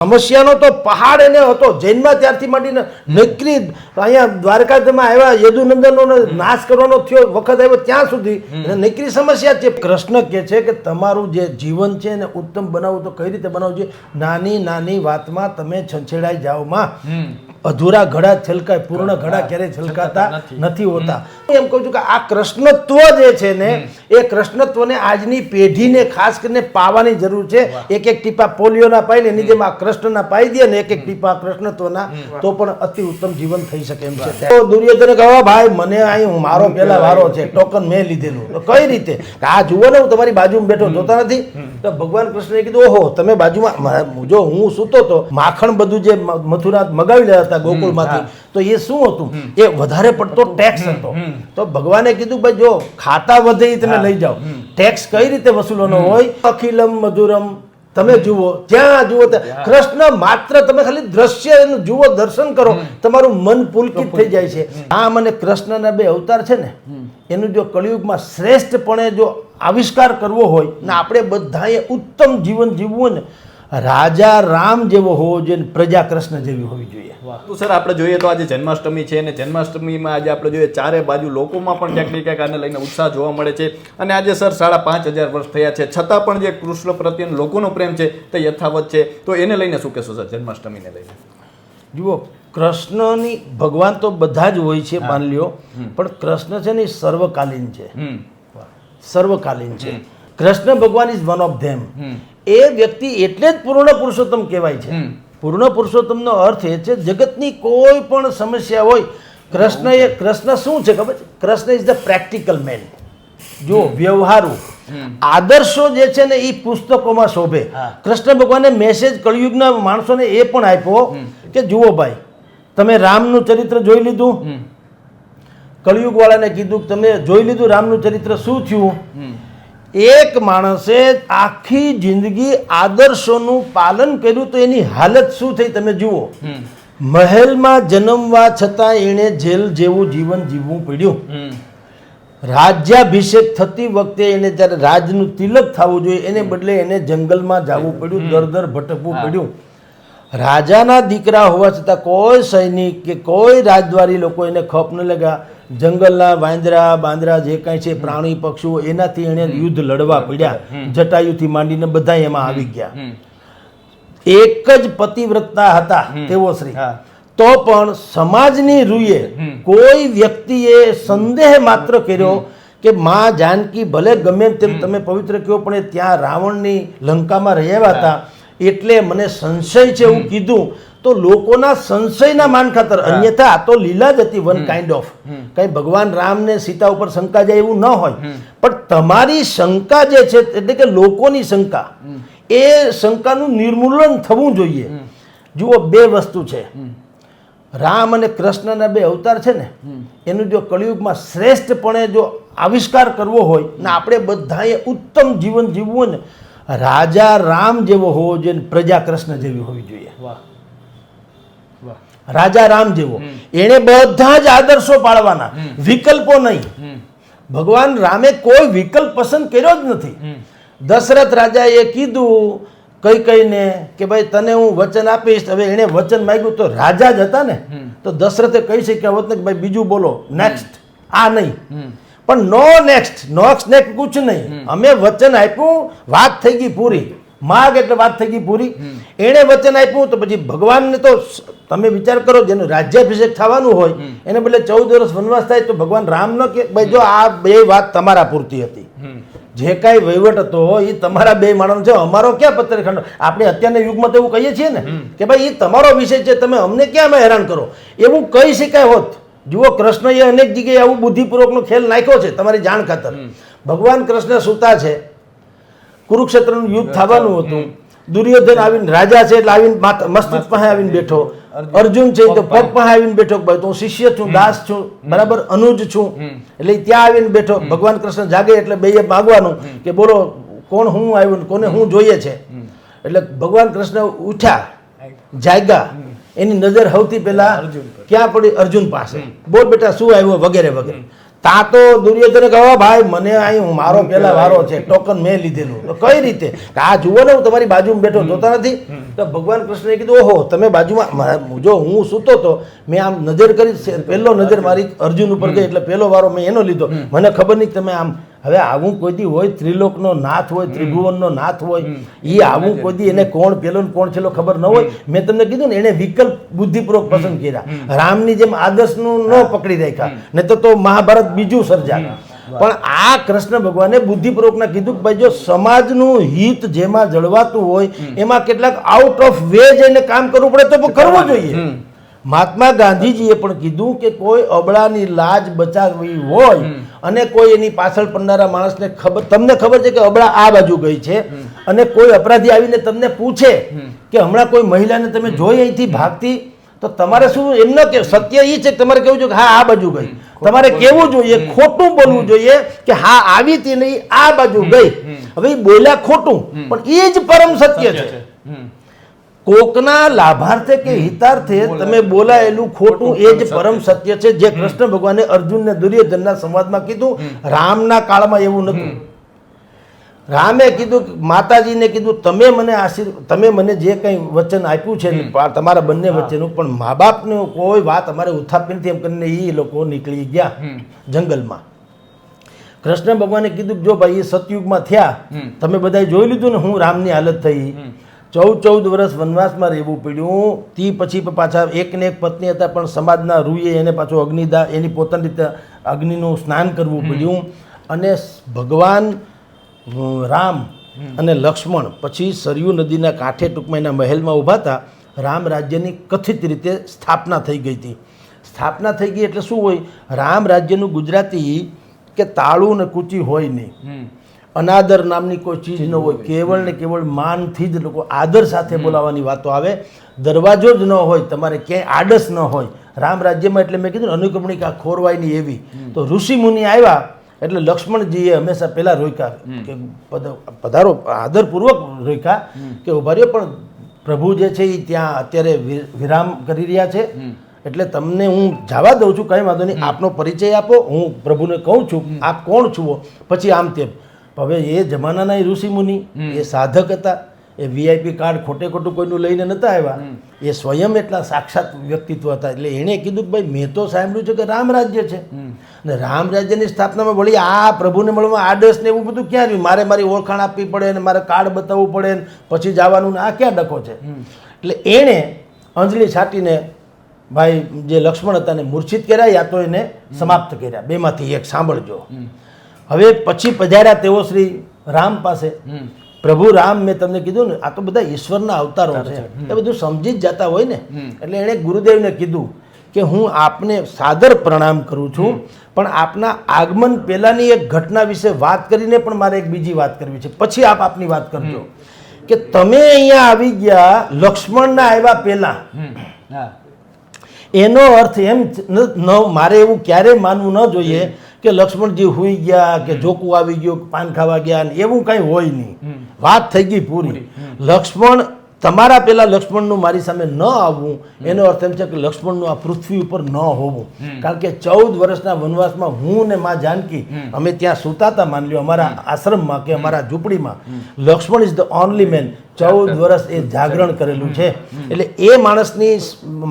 સમસ્યાનો તો પહાડ એને હતો. જૈનમાં ત્યારથી માંડીને નકરી અહીંયા દ્વારકામાં આવ્યા યદુનંદનનો નાશ કરવાનો થયો વખત આવ્યો ત્યાં સુધી. નકરી સમસ્યા છે. કૃષ્ણ કહે છે કે તમારું જે જીવન છે એને ઉત્તમ બનાવવું તો કઈ રીતે બનાવવું છે નાની નાની વાતમાં તમે છંછેડાઈ જાઓ માં અધૂરા ઘડા છલકાય પૂર્ણ ઘડા ક્યારેય છલકાતા નથી. હોતા. એમ કહું છું કે આ કૃષ્ણત્વ જે છે ને એ કૃષ્ણત્વને આજની પેઢીને ખાસ કરીને પાવાની જરૂર છે. એક એક ટીપા પોલિયોના પાઈ ને એની જેમ આ કૃષ્ણના પાઈ દે ને એક એક ટીપા કૃષ્ણત્વના તો પણ અતિ ઉત્તમ જીવન થઈ શકે એમ છે. તો દુર્યોધને કહો ભાઈ મને અહીં મારો પેલા વારો છે ટોકન મેં લીધેલું. તો કઈ રીતે? આ જુઓ ને હું તમારી બાજુમાં બેઠો જોતા નથી. તો ભગવાન કૃષ્ણએ કીધું ઓહો તમે બાજુમાં જો હું સૂતો તો માખણ બધું જે મથુરા મગાવી રહ્યા હતા ગોકુળમાંથી. તો એ શું હતું? એ વધારે પડતો ટેક્સ હતો. તો ભગવાને કીધું ભાઈ જો ખાતા વધે તમે લઈ જાઓ. ટેક્સ કઈ રીતે વસૂલવાનો હોય? અખિલમ મધુરમ. તમે જુઓ જ્યાં જુઓ કૃષ્ણ માત્ર તમે ખાલી દ્રશ્ય એનું જુઓ દર્શન કરો તમારું મન પુલકિત થઈ જાય છે. રામ અને કૃષ્ણના બે અવતાર છે ને એનું જો કળિયુગમાં શ્રેષ્ઠપણે જો આવિષ્કાર કરવો હોય ને આપણે બધાએ ઉત્તમ જીવન જીવવું ને રાજા રામ જેવો હોવો જોઈએ પ્રજા કૃષ્ણ જેવી હોવી જોઈએ. તો સર આપણે જોઈએ તો આજે જન્માષ્ટમી છે અને જન્માષ્ટમીમાં આજે આપણે જોઈએ ચારે બાજુ લોકોમાં પણ ક્યાંક ને ક્યાંક આને લઈને ઉત્સાહ જોવા મળે છે. અને આજે સર સાડા પાંચ હજાર વર્ષ થયા છે. છતાં પણ જે કૃષ્ણ પ્રત્યેનો લોકોનો પ્રેમ છે તે યથાવત છે. તો એને લઈને શું કહેશો સર જન્માષ્ટમીને લઈને? જુઓ કૃષ્ણની ભગવાન તો બધા જ હોય છે માની લ્યો. પણ કૃષ્ણ છે ને એ સર્વકાલીન છે. સર્વકાલીન છે. કૃષ્ણ ભગવાન ઇઝ વન ઓફ ધેમ એ વ્યક્તિ એટલે જ પૂર્ણ પુરુષોત્તમ કહેવાય છે. પૂર્ણ પુરુષોત્તમનો અર્થ એ છે જગતની કોઈ પણ સમસ્યા હોય કૃષ્ણ એ કૃષ્ણ શું છે ખબર છે? Krishna is the practical man જો વ્યવહારુ આદર્શો જે છે ને એ પુસ્તકોમાં શોભે. કૃષ્ણ ભગવાને મેસેજ કળિયુગના માણસોને એ પણ આપ્યો કે જુઓ ભાઈ તમે રામનું ચરિત્ર જોઈ લીધું? કળિયુગ વાળાને કીધું કે તમે જોઈ લીધું રામનું ચરિત્ર શું થયું? એક માણસે આખી જિંદગી આદર્શોનું પાલન કર્યું તો એની હાલત શું થઈ તમે જુઓ. મહેલમાં જન્મવા છતાં એણે જેલ જેવું જીવન જીવવું પડ્યું. રાજ્યાભિષેક થતી વખતે એને જ્યારે રાજનું તિલક થવું જોઈએ એને બદલે એને જંગલમાં જવું પડ્યું દર દર ભટકવું પડ્યું. રાજાના દીકરા હોવા છતાં કોઈ સૈનિક કે કોઈ રાજદ્વારી લોકો એને ખપ ન લગા જંગલના વાંદરા બાંદરા જે કાંઈ છે પ્રાણી પક્ષીઓ એનાથી એને યુદ્ધ લડવા પડ્યા. જટાયુથી માંડીને બધા એમાં આવી ગયા. એક જ પતિવ્રતા હતા તેઓ શ્રી. તો પણ સમાજની રૂએ કોઈ વ્યક્તિએ સંદેહ માત્ર કર્યો કે માં જાનકી ભલે ગમે તેમ તમે પવિત્ર કહો પણ એ ત્યાં રાવણની લંકામાં રહ્યા હતા એટલે મને સંશય છે એવું કીધું. તો લોકોના સંશયના માન ખાતર. અન્યથા આ તો લીલા જ હતી વન કાઇન્ડ ઓફ કઈ ભગવાન રામને સીતા ઉપર શંકા જાય એવું ન હોય. પણ તમારી શંકા જે છે એટલે કે લોકોની શંકા એ શંકાનું નિર્મૂલન થવું જોઈએ. જુઓ બે વસ્તુ છે. રામ અને કૃષ્ણના બે અવતાર છે ને એનું જો કળિયુગમાં શ્રેષ્ઠપણે જો આવિષ્કાર કરવો હોય ને આપણે બધાએ ઉત્તમ જીવન જીવવું ને રાજા રામ જેવો હોવો જોઈએ પ્રજા કૃષ્ણ જેવી હોવી જોઈએ. વાહ. રાજા રામ જેવો. એણે બધા જ આદર્શો પાળવાના. વિકલ્પો નહીં. ભગવાન રામે કોઈ વિકલ્પ પસંદ કર્યો જ નથી. દશરથ રાજાએ કીધું કઈ કઈને કે ભાઈ તને હું વચન આપીશ. હવે એણે વચન માંગ્યું તો રાજા જ હતા ને. તો દશરથે કહી શક્યા હોત ને કે ભાઈ બીજું બોલો. નેક્સ્ટ આ નહીં. પણ નો નેક્સ્ટ નેક્સ્ટ નેક્સ્ટ કુછ નહીં. અમે વચન આપ્યું. વાત થઈ ગઈ પૂરી. માગ એટલે વાત થઈ ગઈ પૂરી. એણે વચન આપ્યું તો પછી ભગવાનને તો તમે વિચાર કરો જેનું રાજ્યાભિષેક થવાનું હોય એને બદલે ચૌદ વર્ષ વનવાસ થાય તો ભગવાન રામ ન કે. ભાઈ જો આ બે વાત તમારા પૂરતી હતી. જે કાંઈ વહીવટ હતો એ તમારા બે માણસ છે અમારો ક્યાં પત્રખંડ આપણે અત્યારના યુગમાં તો એવું કહીએ છીએ ને કે ભાઈ એ તમારો વિષય છે તમે અમને ક્યાં હેરાન કરો? એવું કહી શકાય હોત? જુઓ કૃષ્ણએ અનેક જગ્યાએ આવું બુદ્ધિપૂર્વકનો ખેલ નાખ્યો છે તમારી જાણ ખાતર. ભગવાન કૃષ્ણ સૂતા છે કુરુક્ષેત્રનું યુદ્ધ થવાનું હતું. દુર્યોધન આવીને રાજા છે એટલે આવીને મસ્તિષ્ક પાસે આવીને બેઠો. અર્જુન. છે તો પગ પાસે આવીને બેઠો ભાઈ હું શિષ્ય છું દાસ છું બરાબર અનુજ છું. એટલે ત્યાં આવીને બેઠો. ભગવાન કૃષ્ણ જાગે એટલે બે માગવાનું કે બોલો કોણ હું આવ્યું કોને હું જોઈએ છે? એટલે ભગવાન કૃષ્ણ ઉઠ્યા જાગ્યા. એની નજર સૌથી પહેલા ક્યાં પડી? અર્જુન પાસે. બોલ બેટા શું આવ્યો વગેરે વગેરે. તા તો દુર્યોધને કહો ભાઈ મને અહીં મારો પેલા વારો છે ટોકન મેં લીધેલું. તો કઈ રીતે? આ જુઓ ને હું તમારી બાજુમાં બેઠો જોતા નથી. તો ભગવાન કૃષ્ણએ કીધું ઓહો તમે બાજુમાં જો હું સૂતો તો મેં આમ નજર કરી પહેલો નજર મારી અર્જુન ઉપર ગઈ એટલે પહેલો વારો મેં એનો લીધો. મને ખબર નહીં તમે આમ હવે આવું કોઈ હોય ત્રિલોકનો નાથ હોય ત્રિભુવનનો નાથ હોય એ આવું કોઈ દી એને કોણ પેલો ને કોણ છેલ્લો ખબર ન હોય. મેં તમને કીધું ને એને વિકલ્પ બુદ્ધિપૂર્વક પસંદ કર્યા. રામની જેમ આદર્શનું ન પકડી રાખ્યા. ને તો તો મહાભારત બીજું સર્જા પણ આ કૃષ્ણ ભગવાને બુદ્ધિપૂર્વકના કીધું કે ભાઈ જો સમાજનું હિત જેમાં જળવાતું હોય એમાં કેટલાક આઉટ ઓફ વે જઈને કામ કરવું પડે તો કરવું જોઈએ. મહાત્મા ગાંધીજીએ પણ કીધું કે કોઈ અબળાની લાજ બચાવવી હોય અને કોઈ એની પાછળ પડનારા માણસને ખબર તમને ખબર છે કે અબળા આ બાજુ ગઈ છે. અને કોઈ અપરાધી આવીને તમને પૂછે કે હમણાં કોઈ મહિલાને તમે જોઈ અહીંથી ભાગતી તો તમારે શું એમ ન કે સત્ય એ છે કે તમારે કેવું જોઈએ કે હા આ બાજુ ગઈ. તમારે કેવું જોઈએ. ખોટું બોલવું જોઈએ કે હા આવી હતી નહીં આ બાજુ ગઈ. હવે બોલ્યા ખોટું. પણ એ જ પરમ સત્ય છે. કોકના લાભાર્થે કે હિતાર્થે તમે બોલાયેલું ખોટું એ જ પરમ સત્ય. છે જે કૃષ્ણ ભગવાને અર્જુનને દુર્યોધનના સંવાદમાં કીધું. રામના કાળમાં એવું નતું. રામે કીધું માતાજીને કીધું તમે મને આશીર્વાદ તમે મને જે કંઈ વચન આપ્યું છે તમારા બંને વચ્ચેનું પણ મા બાપનું કોઈ વાત અમારે ઉત્થાપન નથી. એમ કરીને એ લોકો નીકળી ગયા જંગલમાં. કૃષ્ણ ભગવાને કીધું જો ભાઈ એ સતયુગમાં થયા તમે બધાએ જોઈ લીધું ને હું રામની હાલત થઈ. ચૌદ ચૌદ વર્ષ વનવાસમાં રહેવું પડ્યું. તે પછી પાછા એક ને એક પત્ની હતા પણ સમાજના રૂએ એને પાછું અગ્નિદા એની પોતાની રીતે અગ્નિનું સ્નાન કરવું પડ્યું. અને ભગવાન રામ અને લક્ષ્મણ પછી સરયુ નદીના કાંઠે ટૂંકમાં એના મહેલમાં ઊભા હતા. રામ રાજ્યની કથિત રીતે સ્થાપના થઈ ગઈ હતી. સ્થાપના થઈ ગઈ એટલે શું હોય? રામ રાજ્યનું ગુજરાતી કે તાળું ને કૂચી હોય નહીં. અનાદર નામની કોઈ ચીજ ન હોય કેવળ ને કેવળ માનથી જ લોકો આદર સાથે બોલાવવાની વાતો આવે. દરવાજો જ ન હોય તમારે ક્યાંય આડસ ન હોય. રામ રાજ્યમાં એટલે મેં કીધું અનુકમણિકા ખોરવાયની એવી. તો ઋષિ મુનિ આવ્યા એટલે લક્ષ્મણજીએ હંમેશા પહેલાં રોક્યા કે પદ- પધારો આદરપૂર્વક રોક્યા કે ઊભા રહ્યો પણ પ્રભુ જે છે એ ત્યાં અત્યારે વિરામ કરી રહ્યા છે. એટલે તમને હું જવા દઉં છું કંઈ વાંધો નહીં. આપનો પરિચય આપો હું પ્રભુને કહું છું આપ કોણ છુઓ પછી આમ તેમ. હવે એ જમાનાના એ ઋષિ મુનિ એ સાધક હતા એ વીઆઈપી કાર્ડ ખોટે ખોટું કોઈનું લઈને નતા આવ્યા. એ સ્વયં એટલા સાક્ષાત વ્યક્તિત્વ હતા. એટલે એણે કીધું કે ભાઈ મેં તો સાંભળ્યું છે કે રામ રાજ્ય છે. અને રામ રાજ્યની સ્થાપનામાં વળી આ પ્રભુને મળવા આડસ ને એવું બધું ક્યાં રહ્યું? મારે મારી ઓળખાણ આપવી પડે ને મારે કાર્ડ બતાવવું પડે ને પછી જવાનું ને આ ક્યાં ડખો છે? એટલે એણે અંજલિ છાટીને ભાઈ જે લક્ષ્મણ હતા ને મૂર્છિત કર્યા યા તો એને સમાપ્ત કર્યા. બેમાંથી એક સાંભળજો. હવે પછી પધાર્યા તેઓ શ્રી રામ પાસે. પ્રભુ રામ મેં તમને કીધું ને આ તો બધા ઈશ્વરના અવતારો છે. એ બધું સમજી જ જતા હોય ને. એટલે એણે ગુરુદેવને કીધું કે હું આપને સાદર પ્રણામ કરું છું પણ આપના આગમન પહેલાની એક ઘટના વિશે વાત કરીને પણ મારે એક બીજી વાત કરવી છે. પછી આપ આપની વાત કરજો. કે તમે અહીંયા આવી ગયા લક્ષ્મણના આવ્યા પહેલા. એનો અર્થ એમ ન ન- મારે એવું ક્યારેય માનવું ન જોઈએ કે લક્ષ્મણજી હુઈ ગયા કે જોકું આવી ગયું પાન ખાવા ગયા ને એવું કંઈ હોય નહીં. વાત થઈ ગઈ પૂરી. લક્ષ્મણ તમારા પેલા લક્ષ્મણનું મારી સામે ન આવવું એનો અર્થ એમ છે કે લક્ષ્મણનું આ પૃથ્વી ઉપર ન હોવું. કારણ કે ચૌદ વર્ષના વનવાસમાં હું ને માં જાનકી અમે ત્યાં સૂતા હતા માન લ્યો અમારા આશ્રમમાં કે અમારા ઝૂંપડીમાં. Lakshman is the only man ચૌદ વર્ષ એ જાગરણ કરેલું છે. એટલે એ માણસની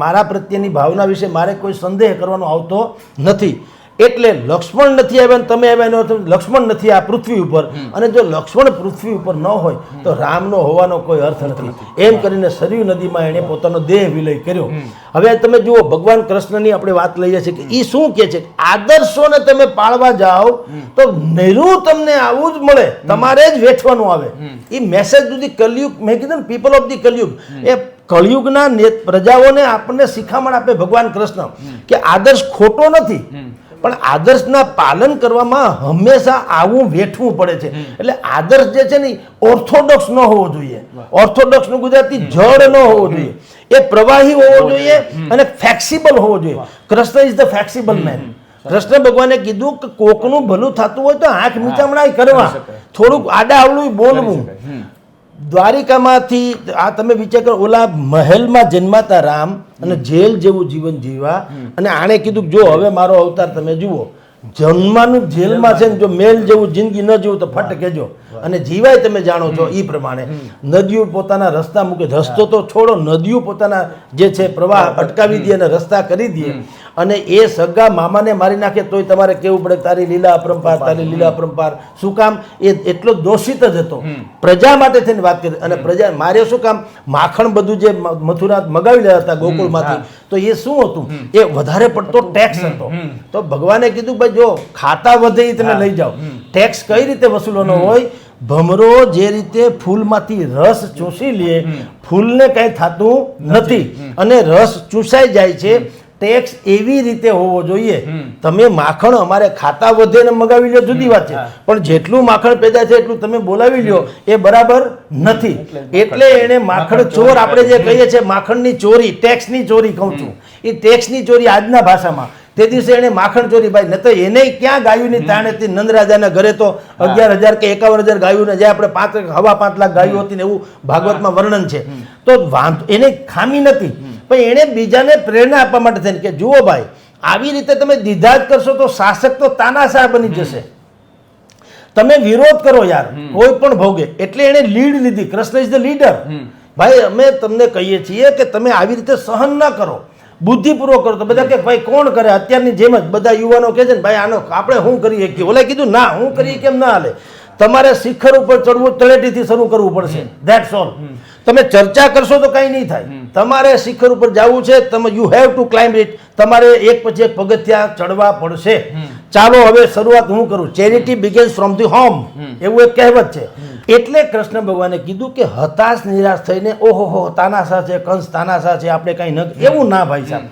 મારા પ્રત્યેની ભાવના વિશે મારે કોઈ સંદેહ કરવાનો આવતો નથી. એટલે લક્ષ્મણ નથી આવ્યા તમે આવ્યા એનો લક્ષ્મણ નથી આ પૃથ્વી ઉપર. અને જો લક્ષ્મણ પૃથ્વી ઉપર ન હોય તો રામનો હોવાનો કોઈ અર્થ નથી. એમ કરીને સરયુ નદીમાં એણે પોતાનો દેહ વિલય કર્યો. હવે તમે જુઓ ભગવાન કૃષ્ણની આપણે વાત લઈએ છીએ કે એ શું કહે છે? આદર્શોને તમે પાળવા જાઓ તો નહેરું તમને આવું જ મળે. તમારે જ વેઠવાનું આવે. એ મેસેજ સુધી કલયુગ મેં કીધું ને પીપલ ઓફ ધી કલયુગ. એ કળયુગના ને પ્રજાઓને આપણને શિખામણ આપે ભગવાન કૃષ્ણ કે આદર્શ ખોટો નથી. પણ આદર્શના પાલન કરવામાં હંમેશા આવું વેઠવું પડે છે. એટલે આદર્શ જે છે ને ઓર્થોડોક્સ ન હોવો જોઈએ. ઓર્થોડોક્સનું ગુજરાતી જડ ન હોવો જોઈએ. એ પ્રવાહી હોવો જોઈએ અને ફ્લેક્સિબલ હોવો જોઈએ. Krishna is the flexible man Krishna ભગવાને કીધું કે કોકનું ભલું થતું હોય તો આંખ નીચામણા કરવા. થોડુંક આડા આવડું બોલવું. દ્વારિકામાંથી આ તમે વિચાર કરો ઓલા મહેલમાં જન્માતા રામ અને જેલ જેવું જીવન જીવવા. અને આણે કીધું જો હવે મારો અવતાર તમે જુઓ. જન્માનું જેલમાં છે ને જો મેલ જેવું જિંદગી ન જીવું તો ફટ કહેજો. અને જીવાય તમે જાણો છો એ પ્રમાણે. નદીઓ પોતાના રસ્તા મૂકે. રસ્તો તો છોડો નદીઓ પોતાના જે છે પ્રવાહ અટકાવી દે અને રસ્તા કરી દે. અને એ સગા મામાને મારી નાખે તોય તમારે કેવું પડે? તારી લીલા અપરંપાર તારી લીલા અપરંપાર. શું કામ? એ એટલો દોષિત જ હતો. પ્રજા માટે થઈને વાત કરી. અને પ્રજા મારે શું કામ? માખણ બધું જે મથુરા મગાવી રહ્યા હતા ગોકુળમાંથી તો એ શું હતું? એ વધારે પડતો ટેક્સ હતો. તો ભગવાને કીધું ભાઈ જો ખાતા વધે એ તમે લઈ જાઓ. ટેક્સ કઈ રીતે વસૂલવાનો હોય? ભમરો જે રીતે ફૂલમાંથી રસ ચૂસી લે ફૂલને કાંઈ થતું નથી. અને રસ ચૂસાઈ જાય છે ટેક્સ એવી રીતે હોવો જોઈએ. તમે માખણ અમારે ખાતા વધે ને મગાવી લો જુદી વાત છે. પણ જેટલું માખણ પેદા છે એટલું તમે બોલાવી લ્યો એ બરાબર નથી. એટલે એને માખણ ચોર આપણે જે કહીએ છીએ માખણની ચોરી ટેક્સની ચોરી કહું છું. એ ટેક્સની ચોરી આજના ભાષામાં. તે દિવસે એને માખણ ચોરી ભાઈ ન તો એને ક્યાં ગાયું ની તાણે હતી? નંદરાજાના ઘરે તો અગિયાર હજાર કે એકાવન હજાર ગાયું ને જે આપણે પાંચ હવા પાંચ લાખ ગાયું હતી ને એવું ભાગવતમાં વર્ણન છે. તો વાંધો એને ખામી નથી. પણ એણે બીજાને પ્રેરણા આપવા માટે થઈને કે જુઓ ભાઈ આવી રીતે તમે દીધા જ કરશો તો શાસક તો તાનાશાહ બની જશે. તમે વિરોધ કરો યાર કોઈ પણ ભોગે. એટલે એણે લીડ લીધી. કૃષ્ણ ઇઝ ધ લીડર ભાઈ અમે તમને કહીએ છીએ કે તમે આવી રીતે સહન ના કરો. બુદ્ધિપૂર્વક કરો. તો બધા કે ભાઈ કોણ કરે? અત્યારની જેમ જ બધા યુવાનો કહે છે ને ભાઈ આનો આપણે શું કરીએ કે? ઓલે કીધું ના હું કરીએ કેમ ના હાલે? તમારે શિખર ઉપર ચડવું તળેટીથી શરૂ કરવું પડશે. ધેટ્સ ઓલ તમે ચર્ચા કરશો તો કંઈ નહીં થાય. તમારે શિખર ઉપર જવું છે તમે you have to climb it તમારે એક પછી એક પગથિયા ચડવા પડશે. ચાલો હવે શરૂઆત હું કરું. Charity begins from the home. એવું એક કહેવત છે. એટલે કૃષ્ણ ભગવાને કીધું કે હતાશ નિરાશ થઈને ઓહો હો તાનાશા છે કંસ તાનાશા છે આપણે કંઈ ન એવું ના ભાઈ સાહેબ.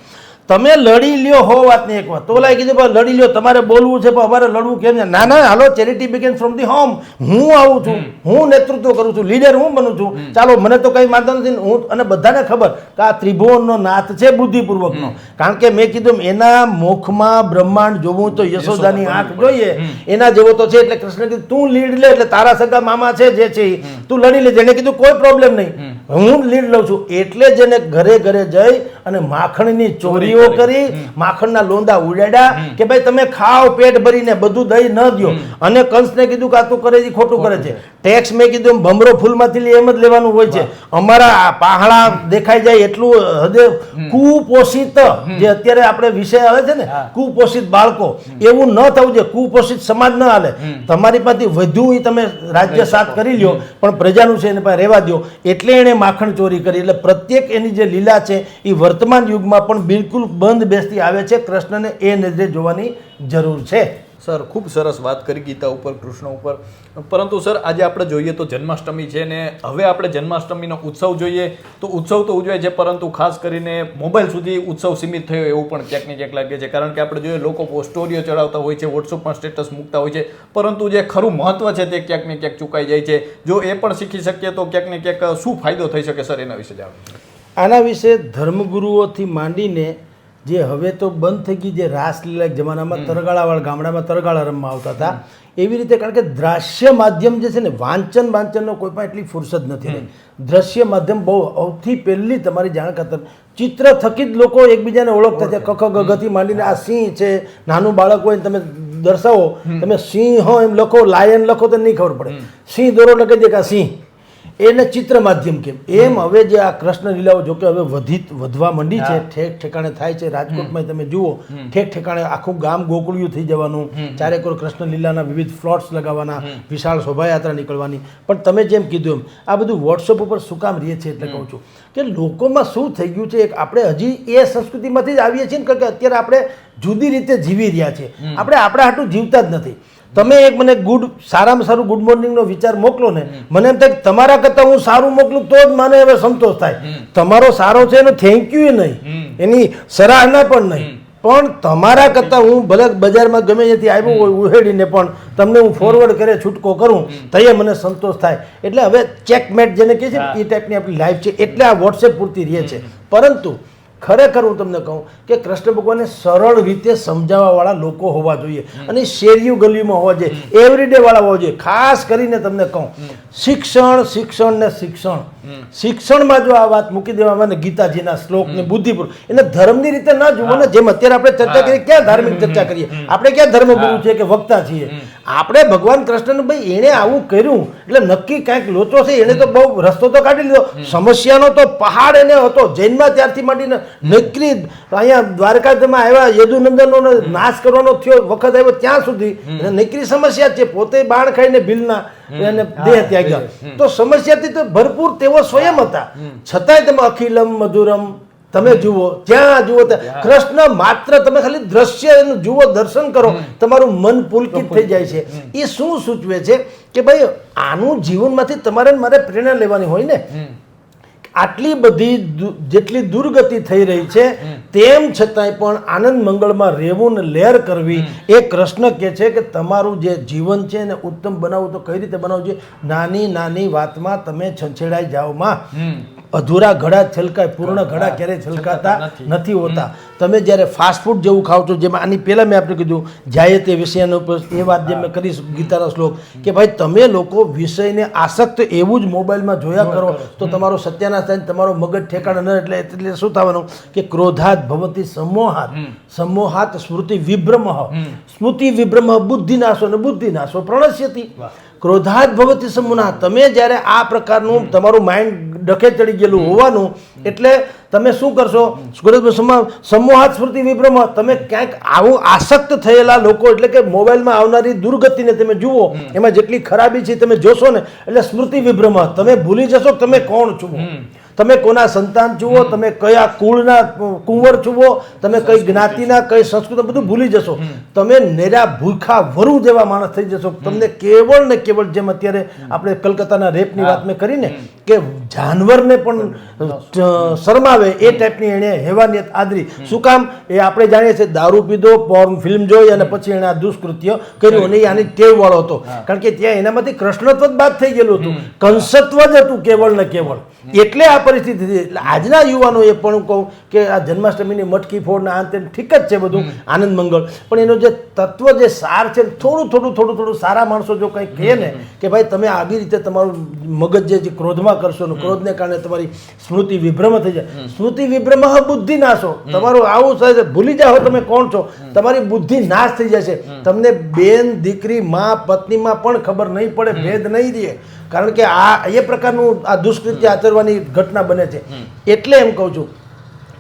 તમે લડી લ્યો હો વાત એક વાત. તો ઓલાએ કીધું પણ લડી લ્યો તમારે બોલવું છે પણ અમારે લડવું કેમ ના ના હાલો charity begin from the home હું આવું છું હું નેતૃત્વ કરું છું લીડર હું બનું છું. ચાલો મને તો કંઈ માનતા નથી હું અને બધાને ખબર કે આ ત્રિભુવનનો નાથ છે બુદ્ધિપૂર્વકનો. કારણ કે મેં કીધું એના મુખમાં બ્રહ્માંડ જોવું તો યશોદાની આંખ જોઈએ. એના જેવો તો છે એટલે કૃષ્ણ કીધું તું લીડ લે એટલે તારા સગા મામા છે જે છે તું લડી લેજે. એને કીધું કોઈ પ્રોબ્લેમ નહીં. હું લીડ લઉં છું. એટલે જ એને ઘરે ઘરે જઈ અને માખણની ચોરીઓ કરી. માખણના લોંદા ઉડાડ્યા કે ભાઈ તમે ખાઓ પેટ ભરીને બધું દહીં ન દો અને કંસને કીધું કે આ તું કરે છે ખોટું કરે છે. ટેક્સ મેં કીધું એમ ભમરો ફૂલમાંથી એમ જ લેવાનું હોય છે. અમારા આ દેખાઈ જાય એટલું હદે કુપોષિત જે અત્યારે આપણે વિષય આવે છે ને કુપોષિત બાળકો. એવું ન થવું જોઈએ કુપોષિત સમાજ ન હાલે. તમારી પાસે વધુ તમે રાજ્ય સાથ કરી લ્યો પણ પ્રજાનું છે એને પાસે રહેવા દો એટલે એણે માખણ ચોરી કરી. એટલે પ્રત્યેક એની જે લીલા છે એ વર્તમાન યુગમાં પણ બિલકુલ બંધ બેસતી આવે છે કૃષ્ણને એ નજરે જોવાની જરૂર છે. સર ખૂબ સરસ વાત કરી ગીતા ઉપર કૃષ્ણ ઉપર. પરંતુ સર આજે આપણે જોઈએ તો જન્માષ્ટમી છે ને હવે આપણે જન્માષ્ટમીનો ઉત્સવ જોઈએ તો ઉત્સવ તો ઉજવાય છે પરંતુ ખાસ કરીને મોબાઈલ સુધી ઉત્સવ સીમિત થયો એવું પણ ક્યાંક ને ક્યાંક લાગે છે. કારણ કે આપણે જોઈએ લોકો સ્ટોરીઓ ચડાવતા હોય છે વોટ્સઅપમાં સ્ટેટસ મૂકતા હોય છે પરંતુ જે ખરું મહત્વ છે તે ક્યાંક ને ક્યાંક ચૂકાઈ જાય છે. જો એ પણ શીખી શકીએ તો ક્યાંક ને ક્યાંક શું ફાયદો થઈ શકે સર એના વિશે જાણો આના વિશે ધર્મગુરુઓથી માંડીને જે હવે તો બંધ થઈ ગઈ જે રાસલીલા જમાનામાં તરગાળાવાળા ગામડામાં તરગાળા રમવા આવતા હતા. એવી રીતે કારણ કે દ્રાશ્ય માધ્યમ જે છે ને વાંચન વાંચનનો કોઈ પણ એટલી ફુરસદ નથી રહી. દ્રશ્ય માધ્યમ બહુ સૌથી પહેલી તમારી જાણ ખાતર. ચિત્ર થકી જ લોકો એકબીજાને ઓળખતા છે. કખ ગગથી માંડીને આ સિંહ છે નાનું બાળક હોય તમે દર્શાવો તમે સિંહ હો એમ લખો લાયન લખો તો નહીં ખબર પડે. સિંહ દોરો લખી દે કે આ સિંહ. એને ચિત્ર માધ્યમ કેમ? એમ હવે જે આ કૃષ્ણ લીલાઓ જોકે હવે વધી વધવા માંડી છે ઠેક ઠેકાણે થાય છે રાજકોટમાં તમે જુઓ ઠેક ઠેકાણે આખું ગામ ગોકુળિયું થઈ જવાનું ચારેકોર કૃષ્ણ લીલાના વિવિધ ફ્લોટ્સ લગાવવાના વિશાળ શોભાયાત્રા નીકળવાની. પણ તમે જેમ કીધું એમ આ બધું વોટ્સઅપ ઉપર શું કામ રહીએ છીએ એટલે કહું છું કે લોકોમાં શું થઈ ગયું છે એક આપણે હજી એ સંસ્કૃતિમાંથી જ આવીએ છીએ ને કારણ કે અત્યારે આપણે જુદી રીતે જીવી રહ્યા છીએ. આપણે આપણા હાટું જીવતા જ નથી. તમે એક મને ગુડ સારામાં સારું ગુડ મોર્નિંગનો વિચાર મોકલો ને મને એમ થાય તમારા કરતાં હું સારું મોકલું તો જ મને હવે સંતોષ થાય. તમારો સારો છે એનો થેન્ક યુ નહીં. એની સરાહના પણ નહીં. પણ તમારા કરતાં હું ભલે બજારમાં ગમે ત્યાંથી આવ્યો હોય ઉહેડીને પણ તમને હું ફોરવર્ડ કરે છૂટકો કરું તો એ મને સંતોષ થાય. એટલે હવે ચેકમેટ જેને કહે છે એ ટાઈપની આપણી લાઈફ છે. એટલે આ વોટ્સએપ પૂરતી રહે છે. પરંતુ ખરેખર હું તમને કહું કે કૃષ્ણ ભગવાનને સરળ રીતે સમજાવવા વાળા લોકો હોવા જોઈએ અને શેરિયું ગલીમાં હોવા જોઈએ. એવરીડે વાળા હોવા જોઈએ. ખાસ કરીને તમને કહું. શિક્ષણ શિક્ષણ ને શિક્ષણ. શિક્ષણમાં જો આ વાત મૂકી દેવામાં ને ગીતાજીના શ્લોક ને બુદ્ધિપૂર્વક એને ધર્મની રીતે ના જુઓ ને જેમ અત્યારે આપણે ચર્ચા કરીએ ક્યાં ધાર્મિક ચર્ચા કરીએ? આપણે ક્યાં ધર્મગુરુ છે કે વક્તા છીએ? આપણે ભગવાન કૃષ્ણને ભાઈ એણે આવું કર્યું. એટલે નક્કી કાંઈક લોચો છે એણે તો બહુ રસ્તો તો કાઢી લીધો. સમસ્યાનો તો પહાડ એને હતો. જૈનમાં ત્યારથી માંડીને નકરી અહીંયા દ્વારકામાં આવ્યા યદુનંદનનો નાશ કરવાનો થયો વખત આવ્યો ત્યાં સુધી. નકરી સમસ્યા છે પોતે બાણ ખાઈને ભીલના અને દેહ ત્યાગ્યા. તો સમસ્યાથી તો ભરપૂર તેઓ સ્વયં હતા. છતાંય તમે અખિલમ મધુરમ તમે જુઓ જ્યાં જુઓ ત્યાં કૃષ્ણ માત્ર તમે ખાલી દ્રશ્ય એનું જુઓ દર્શન કરો તમારું મન પુલકિત થઈ જાય છે. એ શું સૂચવે છે? કે ભાઈ આનું જીવનમાંથી તમારે મારે પ્રેરણા લેવાની હોય ને? આટલી બધી જેટલી દુર્ગતિ થઈ રહી છે તેમ છતાંય પણ આનંદ મંગળમાં રહેવું ને લહેર કરવી એ કૃષ્ણ કે છે કે તમારું જે જીવન છે એને ઉત્તમ બનાવવું તો કઈ રીતે બનાવવું જોઈએ નાની નાની વાતમાં તમે છંછેડાઈ જાઓ માં. અધૂરા ઘડા છલકાય પૂર્ણ ઘડા ક્યારેય છલકાતા નથી. હોતા. તમે જ્યારે ફાસ્ટફૂડ જેવું ખાવ છો જેમાં આની પહેલાં મેં આપણે કીધું જાય તે વિષયનો ઉપર એ વાત જે મેં કરી ગીતાનો શ્લોક કે ભાઈ તમે લોકો વિષયને આસક્ત એવું જ મોબાઈલમાં જોયા કરો તો તમારો સત્યાનાશ થાય તમારો મગજ ઠેકાણ ન એટલે એટલે શું થવાનું? કે ક્રોધાત ભવતી સમોહાત. સમોહાત સ્મૃતિ વિભ્રમ. સ્મૃતિ વિભ્રમ બુદ્ધિનાશો ને બુદ્ધિનાશો પ્રણશ્યતિ. ક્રોધાત ભવતી સમૂહના તમે જ્યારે આ પ્રકારનું તમારું માઇન્ડ ડખે ચડી ગયેલું હોવાનું એટલે તમે શું કરશો? સમૂહાત સ્મૃતિ વિભ્રમ તમે ક્યાંક આવું આસક્ત થયેલા લોકો એટલે કે મોબાઈલમાં આવનારી દુર્ગતિને તમે જુઓ એમાં જેટલી ખરાબી છે તમે જોશો ને એટલે સ્મૃતિ વિભ્રમ તમે ભૂલી જશો તમે કોણ છો? તમે કોના સંતાન જુઓ તમે કયા કુળના કુંવર છુઓ તમે કઈ જ્ઞાતિના કઈ સંસ્કૃત બધું ભૂલી જશો. તમે નેરા ભૂખા વરુ જેવા માણસ થઈ જશો. તમને કેવળ ને કેવળ જેમ અત્યારે આપણે કલકત્તાના રેપની વાત મેં કરીને કે જાનવરને પણ શરમાવે એ ટાઈપની એણે હેવાનિયત આદરી. શું કામ? એ આપણે જાણીએ છીએ દારૂ પીધો પોર્ન ફિલ્મ જોઈ અને પછી એણે આ દુષ્કૃત્ય કર્યું અને આની ટેવ વાળો હતો કારણ કે ત્યાં એનામાંથી કૃષ્ણત્વ જ બાદ થઈ ગયેલું હતું. કંસત્વ જ હતું કેવળ ને કેવળ. એટલે આ પરિસ્થિતિ એટલે આજના યુવાનો એ પણ કહું કે આ જન્માષ્ટમીની મટકી ફોડના આ તે ઠીક જ છે બધું. આનંદ મંગળ. પણ એનો જે તત્વ જે સાર છે થોડું થોડું થોડું થોડું સારા માણસો જો કંઈક કહે ને કે ભાઈ તમે આવી રીતે તમારું મગજ જે- ક્રોધમાં કરશો ને ક્રોધને કારણે તમારી સ્મૃતિ વિભ્રમ થઈ જાય. સ્મૃતિ વિભ્રમ બુદ્ધિ નાશો તમારું આવું થાય ભૂલી જાઓ તમે કોણ છો. તમારી બુદ્ધિ નાશ થઈ જશે. તમને બેન દીકરી માં પત્નીમાં પણ ખબર નહીં પડે ભેદ નહીં રહે કારણ કે આ એ પ્રકારનું આ દુષ્કૃત્ય આચરવાની ઘટના બને છે. એટલે એમ કહું છું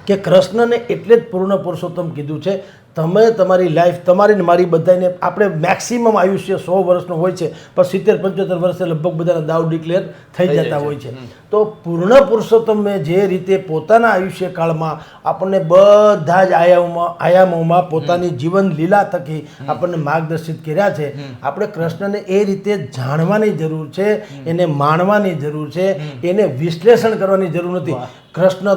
કે કૃષ્ણને એટલે જ પૂર્ણ પુરુષોત્તમ કીધું છે તમે તમારી લાઈફ તમારી ને મારી બધાને આપણે મેક્સિમમ આયુષ્ય સો વર્ષનું હોય છે પણ સિત્તેર પંચોતેર વર્ષે લગભગ બધાના દાવ ડિક્લેર થઈ જતા હોય છે. તો પૂર્ણ પુરુષોત્તમે જે રીતે પોતાના આયુષ્ય કાળમાં આપણને બધા જ આયામોમાં આયામોમાં પોતાની જીવન લીલા થકી આપણને માર્ગદર્શિત કર્યા છે. આપણે કૃષ્ણને એ રીતે જાણવાની જરૂર છે એને માણવાની જરૂર છે એને વિશ્લેષણ કરવાની જરૂર નથી. કૃષ્ણ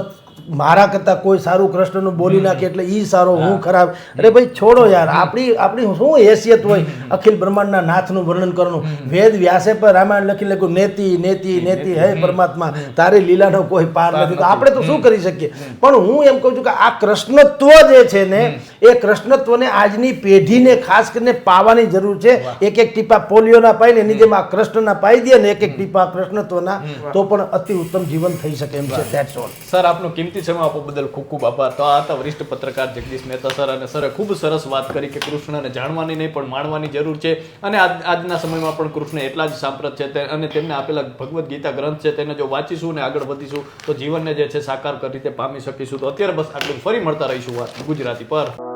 મારા કરતાં કોઈ સારું કૃષ્ણનું બોલી નાખે એટલે એ સારો હું ખરાબ. અરે ભાઈ છોડો યાર. આપણી આપણી શું હેસિયત હોય? અખિલ બ્રહ્માંડના નાથનું વર્ણન કરવાનું. વેદ વ્યાસે પર રામાયણ લખી લખ્યું નેતિ નેતિ નેતિ હે પરમાત્મા. તારી લીલાનો કોઈ પાર નથી. તો આપણે તો શું કરી શકીએ? પણ હું એમ કહું છું કે આ કૃષ્ણત્વ જે છે ને એ કૃષ્ણત્વને આજની પેઢીને ખાસ કરીને પાવાની જરૂર છે. એક એક ટીપા પોલિયોના પાય ને એની જેમ આ કૃષ્ણના પાઈ દે ને એક એક ટીપા કૃષ્ણત્વના તો પણ અતિ ઉત્તમ જીવન થઈ શકે એમ છે. ઓલ સર આપનો કિંમતી સમય આપવા બદલ ખૂબ ખૂબ આભાર. તો આ હતા વરિષ્ઠ પત્રકાર જગદીશ મહેતા સર અને સરે ખૂબ સરસ વાત કરી કે કૃષ્ણને જાણવાની નહીં પણ માણવાની જરૂર છે અને આજ- આજના સમયમાં પણ કૃષ્ણ એટલા જ સાંપ્રત છે તે- અને તેમને આપેલા ભગવદ્ ગીતા ગ્રંથ છે તેને જો વાંચીશું અને આગળ વધીશું તો જીવનને જે છે સાકાર કરી રીતે પામી શકીશું. તો અત્યારે બસ આટલું ફરી મળતા રહીશું વાત ગુજરાતી પર.